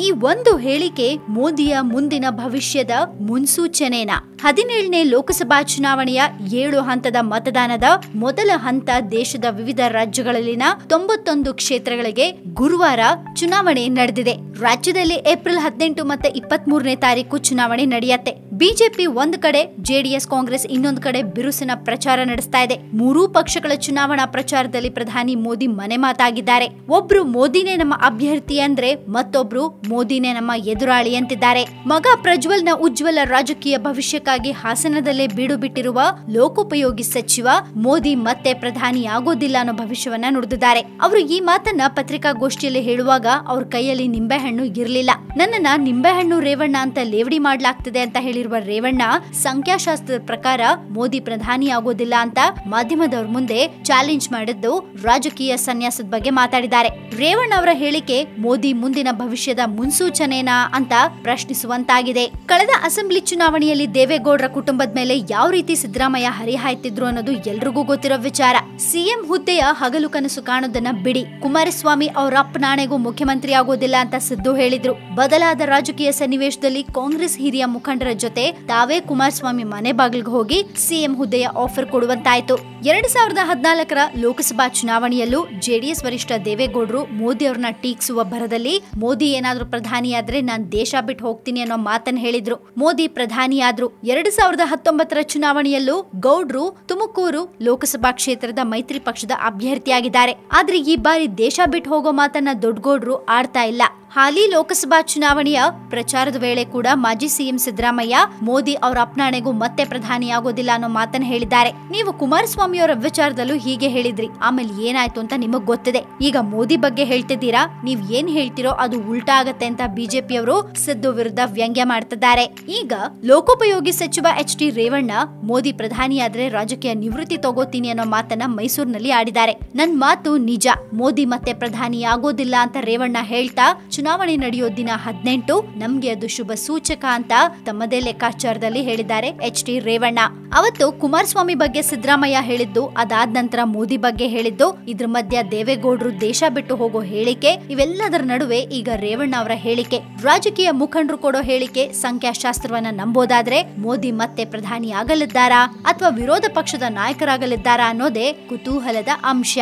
ಈ ಒಂದು ಹೇಳಿಕೆ ಮೋದಿಯ ಮುಂದಿನ ಭವಿಷ್ಯದ ಮುನ್ಸೂಚನೆನ. ಹದಿನೇಳನೇ ಲೋಕಸಭಾ ಚುನಾವಣೆಯ ಏಳು ಹಂತದ ಮತದಾನದ ಮೊದಲ ಹಂತ ದೇಶದ ವಿವಿಧ ರಾಜ್ಯಗಳಲ್ಲಿನ ತೊಂಬತ್ತೊಂದು ಕ್ಷೇತ್ರಗಳಿಗೆ ಗುರುವಾರ ಚುನಾವಣೆ ನಡೆದಿದೆ. ರಾಜ್ಯದಲ್ಲಿ ಏಪ್ರಿಲ್ ಹದಿನೆಂಟು ಮತ್ತೆ ಇಪ್ಪತ್ತ್ ಮೂರನೇ ತಾರೀಕು ಚುನಾವಣೆ ನಡೆಯುತ್ತೆ. ಬಿಜೆಪಿ ಒಂದು ಕಡೆ, ಜೆಡಿಎಸ್ ಕಾಂಗ್ರೆಸ್ ಇನ್ನೊಂದು ಕಡೆ ಬಿರುಸಿನ ಪ್ರಚಾರ ನಡೆಸ್ತಾ ಇದೆ. ಮೂರೂ ಪಕ್ಷಗಳ ಚುನಾವಣಾ ಪ್ರಚಾರದಲ್ಲಿ ಪ್ರಧಾನಿ ಮೋದಿ ಮನೆ ಮಾತಾಗಿದ್ದಾರೆ. ಒಬ್ರು ಮೋದಿನೇ ನಮ್ಮ ಅಭ್ಯರ್ಥಿ ಅಂದ್ರೆ ಮತ್ತೊಬ್ರು ಮೋದಿನೇ ನಮ್ಮ ಎದುರಾಳಿ ಅಂತಿದ್ದಾರೆ. ಮಗ ಪ್ರಜ್ವಲ್ನ ಉಜ್ವಲ ರಾಜಕೀಯ ಭವಿಷ್ಯಕ್ಕಾಗಿ ಹಾಸನದಲ್ಲೇ ಬೀಡು ಬಿಟ್ಟಿರುವ ಲೋಕೋಪಯೋಗಿ ಸಚಿವ ಮೋದಿ ಮತ್ತೆ ಪ್ರಧಾನಿ ಆಗೋದಿಲ್ಲ ಅನ್ನೋ ಭವಿಷ್ಯವನ್ನ ನುಡಿದಿದ್ದಾರೆ. ಅವರು ಈ ಮಾತನ್ನ ಪತ್ರಿಕಾಗೋಷ್ಠಿಯಲ್ಲಿ ಹೇಳುವಾಗ ಅವ್ರ ಕೈಯಲ್ಲಿ ನಿಂಬೆಹಣ್ಣು ಇರಲಿಲ್ಲ. ನನ್ನನ್ನ ನಿಂಬೆಹಣ್ಣು ರೇವಣ್ಣ ಅಂತ ಲೇವಡಿ ಮಾಡ್ಲಾಗ್ತಿದೆ ಅಂತ ಹೇಳಿರುವ ರೇವಣ್ಣ ಸಂಖ್ಯಾಶಾಸ್ತ್ರದ ಪ್ರಕಾರ ಮೋದಿ ಪ್ರಧಾನಿ ಆಗೋದಿಲ್ಲ ಅಂತ ಮಾಧ್ಯಮದವ್ರ ಮುಂದೆ ಚಾಲೆಂಜ್ ಮಾಡಿದ್ದು ರಾಜಕೀಯ ಸನ್ಯಾಸದ ಬಗ್ಗೆ ಮಾತಾಡಿದ್ದಾರೆ. ರೇವಣ್ಣ ಅವರ ಹೇಳಿಕೆ ಮೋದಿ ಮುಂದಿನ ಭವಿಷ್ಯದ ಮುನ್ಸೂಚನೆನಾ ಅಂತ ಪ್ರಶ್ನಿಸುವಂತಾಗಿದೆ. ಕಳೆದ ಅಸೆಂಬ್ಲಿ ಚುನಾವಣೆಯಲ್ಲಿ ದೇವೇಗೌಡರ ಕುಟುಂಬದ ಮೇಲೆ ಯಾವ ರೀತಿ ಸಿದ್ದರಾಮಯ್ಯ ಹರಿಹಾಯ್ತಿದ್ರು ಅನ್ನೋದು ಎಲ್ರಿಗೂ ಗೊತ್ತಿರೋ ವಿಚಾರ. ಸಿಎಂ ಹುದ್ದೆಯ ಹಗಲು ಕನಸು ಕಾಣೋದನ್ನ ಬಿಡಿ. ಕುಮಾರಸ್ವಾಮಿ ಅವರ ಅಪ್ಪನಾಣೆಗೂ ಮುಖ್ಯಮಂತ್ರಿ ಆಗೋದಿಲ್ಲ ಅಂತ ಸಿದ್ದು ಹೇಳಿದ್ರು. ಬದಲಾದ ರಾಜಕೀಯ ಸನ್ನಿವೇಶದಲ್ಲಿ ಕಾಂಗ್ರೆಸ್ ಹಿರಿಯ ಮುಖಂಡರ ಜೊತೆ ತಾವೇ ಕುಮಾರಸ್ವಾಮಿ ಮನೆ ಬಾಗಿಲಿಗೆ ಹೋಗಿ ಸಿಎಂ ಹುದ್ದೆಯ ಆಫರ್ ಕೊಡುವಂತಾಯಿತು. ಎರಡ್ ಸಾವಿರದ ಹದಿನಾಲ್ಕರ ಲೋಕಸಭಾ ಚುನಾವಣೆಯಲ್ಲೂ ಜೆಡಿಎಸ್ ವರಿಷ್ಠ ದೇವೇಗೌಡರು ಮೋದಿ ಅವರನ್ನ ಟೀಕಿಸುವ ಭರದಲ್ಲಿ ಮೋದಿ ಏನಾದ್ರೂ ಪ್ರಧಾನಿಯಾದ್ರೆ ನಾನ್ ದೇಶ ಬಿಟ್ಟು ಹೋಗ್ತೀನಿ ಅನ್ನೋ ಮಾತನ್ನ ಹೇಳಿದ್ರು. ಮೋದಿ ಪ್ರಧಾನಿಯಾದ್ರು. ಎರಡ್ ಸಾವಿರದ ಹತ್ತೊಂಬತ್ತರ ಚುನಾವಣೆಯಲ್ಲೂ ಗೌಡ್ರು ತುಮಕೂರು ಲೋಕಸಭಾ ಕ್ಷೇತ್ರದ ಮೈತ್ರಿ ಪಕ್ಷದ ಅಭ್ಯರ್ಥಿಯಾಗಿದ್ದಾರೆ. ಆದ್ರೆ ಈ ಬಾರಿ ದೇಶ ಬಿಟ್ಟು ಹೋಗೋ ಮಾತನ್ನ ದೊಡ್ಡಗೌಡ್ರು ಆಡ್ತಾ ಇಲ್ಲ. ಹಾಲಿ ಲೋಕಸಭಾ ಚುನಾವಣೆಯ ಪ್ರಚಾರದ ವೇಳೆ ಕೂಡ ಮಾಜಿ ಸಿಎಂ ಸಿದ್ದರಾಮಯ್ಯ ಮೋದಿ ಅವರ ಅಪ್ನಾಣೆಗೂ ಮತ್ತೆ ಪ್ರಧಾನಿಯಾಗೋದಿಲ್ಲ ಅನ್ನೋ ಮಾತನ್ನ ಹೇಳಿದ್ದಾರೆ. ನೀವು ಕುಮಾರಸ್ವಾಮಿ ಅವರ ವಿಚಾರದಲ್ಲೂ ಹೀಗೆ ಹೇಳಿದ್ರಿ. ಆಮೇಲೆ ಏನಾಯ್ತು ಅಂತ ನಿಮಗ್ ಗೊತ್ತಿದೆ. ಈಗ ಮೋದಿ ಬಗ್ಗೆ ಹೇಳ್ತಿದ್ದೀರಾ? ನೀವ್ ಏನ್ ಹೇಳ್ತಿರೋ ಅದು ಉಲ್ಟಾ ಆಗತ್ತೆ ಅಂತ ಬಿಜೆಪಿಯವರು ಸಿದ್ದು ವಿರುದ್ಧ ವ್ಯಂಗ್ಯ ಮಾಡ್ತಿದ್ದಾರೆ. ಈಗ ಲೋಕೋಪಯೋಗಿ ಸಚಿವ ಎಚ್ ಡಿ ರೇವಣ್ಣ ಮೋದಿ ಪ್ರಧಾನಿಯಾದ್ರೆ ರಾಜಕೀಯ ನಿವೃತ್ತಿ ತಗೋತೀನಿ ಅನ್ನೋ ಮಾತನ್ನ ಮೈಸೂರಿನಲ್ಲಿ ಆಡಿದ್ದಾರೆ. ನನ್ ಮಾತು ನಿಜ. ಮೋದಿ ಮತ್ತೆ ಪ್ರಧಾನಿ ಆಗೋದಿಲ್ಲ ಅಂತ ರೇವಣ್ಣ ಹೇಳ್ತಾ ಚುನಾವಣೆ ನಡೆಯೋ ದಿನ ಹದಿನೆಂಟು. ನಮ್ಗೆ ಅದು ಶುಭ ಸೂಚಕ ಅಂತ ತಮ್ಮದೇ ಲೆಕ್ಕಾಚಾರದಲ್ಲಿ ಹೇಳಿದ್ದಾರೆ ಎಚ್ ಡಿ ರೇವಣ್ಣ. ಅವತ್ತು ಕುಮಾರಸ್ವಾಮಿ ಬಗ್ಗೆ ಸಿದ್ದರಾಮಯ್ಯ ಹೇಳಿದ್ದು, ಅದಾದ ನಂತರ ಮೋದಿ ಬಗ್ಗೆ ಹೇಳಿದ್ದು, ಇದ್ರ ಮಧ್ಯ ದೇವೇಗೌಡರು ದೇಶ ಬಿಟ್ಟು ಹೋಗೋ ಹೇಳಿಕೆ, ಇವೆಲ್ಲದರ ನಡುವೆ ಈಗ ರೇವಣ್ಣ ಅವರ ಹೇಳಿಕೆ. ರಾಜಕೀಯ ಮುಖಂಡರು ಕೊಡೋ ಹೇಳಿಕೆ ಸಂಖ್ಯಾಶಾಸ್ತ್ರವನ್ನ ನಂಬೋದಾದ್ರೆ ಮೋದಿ ಮತ್ತೆ ಪ್ರಧಾನಿ ಆಗಲಿದ್ದಾರಾ ಅಥವಾ ವಿರೋಧ ಪಕ್ಷದ ನಾಯಕರಾಗಲಿದ್ದಾರಾ ಅನ್ನೋದೇ ಕುತೂಹಲದ ಅಂಶ.